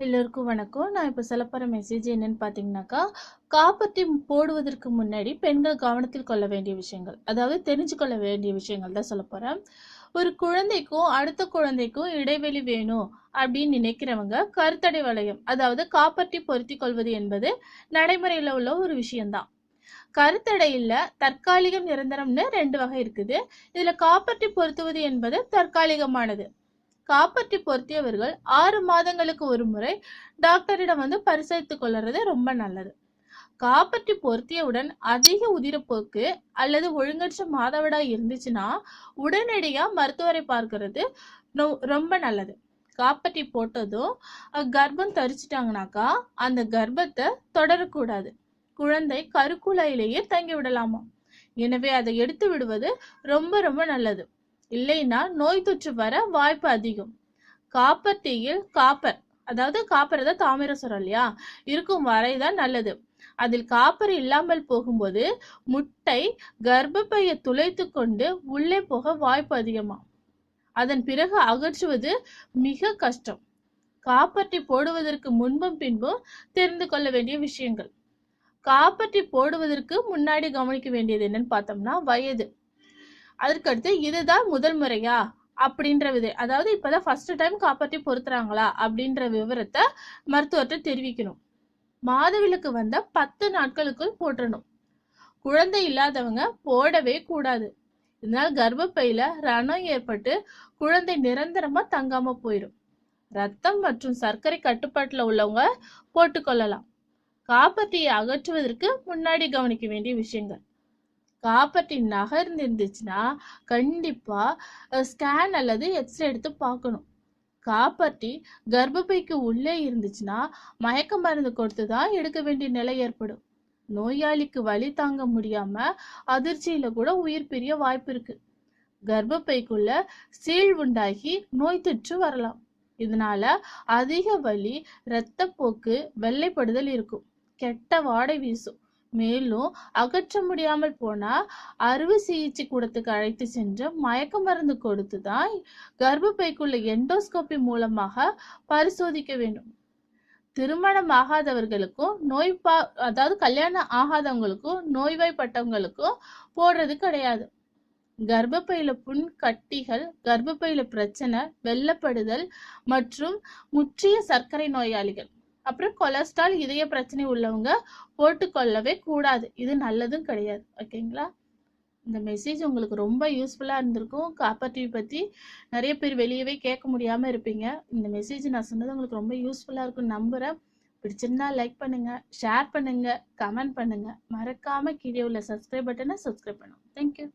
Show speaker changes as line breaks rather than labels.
எல்லோருக்கும் வணக்கம். நான் இப்போ சொல்லப்போகிற மெசேஜ் என்னன்னு பார்த்தீங்கன்னாக்கா காப்பத்தி போடுவதற்கு முன்னாடி பெண்கள் கவனத்தில் கொள்ள வேண்டிய விஷயங்கள். அதாவது தெரிஞ்சு கொள்ள வேண்டிய விஷயங்கள் தான் சொல்ல போகிறேன் ஒரு குழந்தைக்கும் அடுத்த குழந்தைக்கும் இடைவெளி வேணும் அப்படின்னு நினைக்கிறவங்க கருத்தடை வளையம் அதாவது காப்பர்ட்டி பொருத்தி கொள்வது என்பது நடைமுறையில் உள்ள ஒரு விஷயம்தான். கருத்தடையில் தற்காலிகம் நிரந்தரம்னு ரெண்டு வகை இருக்குது. இதில் காப்பற்றி பொருத்துவது என்பது தற்காலிகமானது. காப்பற்றி பொருத்தியவர்கள் ஆறு மாதங்களுக்கு ஒரு முறை டாக்டரிடம் வந்து பரிசோதித்துக் கொள்வது ரொம்ப நல்லது. காப்பற்றி பொருத்தியவுடன் அதிக உதிரப்போக்கு அல்லது ஒழுங்கற்ற மாதவிடாய் இருந்துச்சுன்னா உடனடியா மருத்துவரை பார்க்கறது ரொம்ப நல்லது. காப்பட்டி போட்டதும் கர்ப்பம் தரிச்சிட்டாங்கனாக்கா அந்த கர்ப்பத்தை தொடரக்கூடாது. குழந்தை கருக்குலையிலேயே தங்கி விடலாமா எனவே அதை எடுத்து விடுவது ரொம்ப ரொம்ப நல்லது. இல்லைன்னா நோய் தொற்று வர வாய்ப்பு அதிகம். காப்பர் டீயில் காப்பர் அதாவது காப்பர் தான் தாமிர சுரம் இல்லையா? இருக்கும் வரைதான் நல்லது. அதில் காப்பர் இல்லாமல் போகும்போது முட்டை கர்ப்பப்பையை துளைத்து கொண்டு உள்ளே போக வாய்ப்பு அதிகமா? அதன் பிறகு அகற்றுவது மிக கஷ்டம். காப்பட்டி போடுவதற்கு முன்பும் பின்பும் தெரிந்து கொள்ள வேண்டிய விஷயங்கள். காப்பற்றி போடுவதற்கு முன்னாடி கவனிக்க வேண்டியது என்னன்னு பார்த்தோம்னா வயது. அதற்கடுத்து இதுதான் முதல் முறையா அப்படின்ற விதை அதாவது இப்பதான் ஃபர்ஸ்ட் டைம் காப்பாற்றி பொருத்துறாங்களா அப்படின்ற விவரத்தை மருத்துவர்கிட்ட தெரிவிக்கணும். மாதவிலக்கு வந்த பத்து நாட்களுக்குள் போட்டுறணும் குழந்தை இல்லாதவங்க போடவே கூடாது. இதனால் கர்ப்பப்பையில ரணம் ஏற்பட்டு குழந்தை நிரந்தரமா தங்காம போயிடும் ரத்தம் மற்றும் சர்க்கரை கட்டுப்பாட்டில் உள்ளவங்க போட்டுக்கொள்ளலாம். காப்பத்தியை அகற்றுவதற்கு முன்னாடி கவனிக்க வேண்டிய விஷயங்கள். ப்ராப்பர்ட்டி நகர்ந்துருந்துச்சுன்னா இருந்துச்சுன்னா ஸ்கேன் அல்லது எக்ஸ்ரே எடுத்து பார்க்கணும். காப்பற்றி கர்ப்பப்பைக்கு உள்ளே இருந்துச்சுன்னா மயக்க மருந்து கொடுத்து தான் எடுக்க வேண்டிய நிலை ஏற்படும். நோயாளிக்கு வலி தாங்க முடியாம அதிர்ச்சியில கூட உயிர் பிரிய வாய்ப்பு இருக்கு. கர்ப்பப்பைக்குள்ள சீழ் உண்டாகி நோய் தொற்று வரலாம். இதனால அதிக வலி இரத்தப்போக்கு வெள்ளைப்படுதல் இருக்கும். கெட்ட வாடை வீசும். மேலும் அகற்ற முடியாமல் போனா அறுவை சிகிச்சை கூடத்துக்கு அழைத்து சென்று மயக்க மருந்து கொடுத்து தான் கர்ப்பப்பைக்குள்ள எண்டோஸ்கோபி மூலமாக பரிசோதிக்க வேண்டும். திருமணம் ஆகாதவர்களுக்கும் நோய் பா அதாவது கல்யாணம் ஆகாதவங்களுக்கும் நோய்வாய்ப்பட்டவங்களுக்கும் போடுறது கிடையாது. கர்ப்பப்பையில புண் கட்டிகள் கர்ப்பப்பையில பிரச்சனை வெள்ளப்படுதல் மற்றும் முற்றிய சர்க்கரை நோயாளிகள். அப்புறம் கொலஸ்ட்ரால் இதய பிரச்சனை உள்ளவங்க போட்டுக்கொள்ளவே கூடாது. இது நல்லதும் கிடையாது. ஓகேங்களா? இந்த மெசேஜ் உங்களுக்கு ரொம்ப யூஸ்ஃபுல்லாக இருந்திருக்கும். காப்பர் டிவி பற்றி நிறைய பேர் வெளியவே கேட்க முடியாமல் இருப்பீங்க. இந்த மெசேஜ் நான் சொன்னது உங்களுக்கு ரொம்ப யூஸ்ஃபுல்லாக இருக்கும் நம்புகிறேன் பிடிச்சிருந்தா லைக் பண்ணுங்கள் ஷேர் பண்ணுங்கள் கமெண்ட் பண்ணுங்கள் மறக்காமல் கீழே உள்ள சப்ஸ்கிரைப் பட்டனை சப்ஸ்கிரைப் பண்ணுங்கள் தேங்க்யூ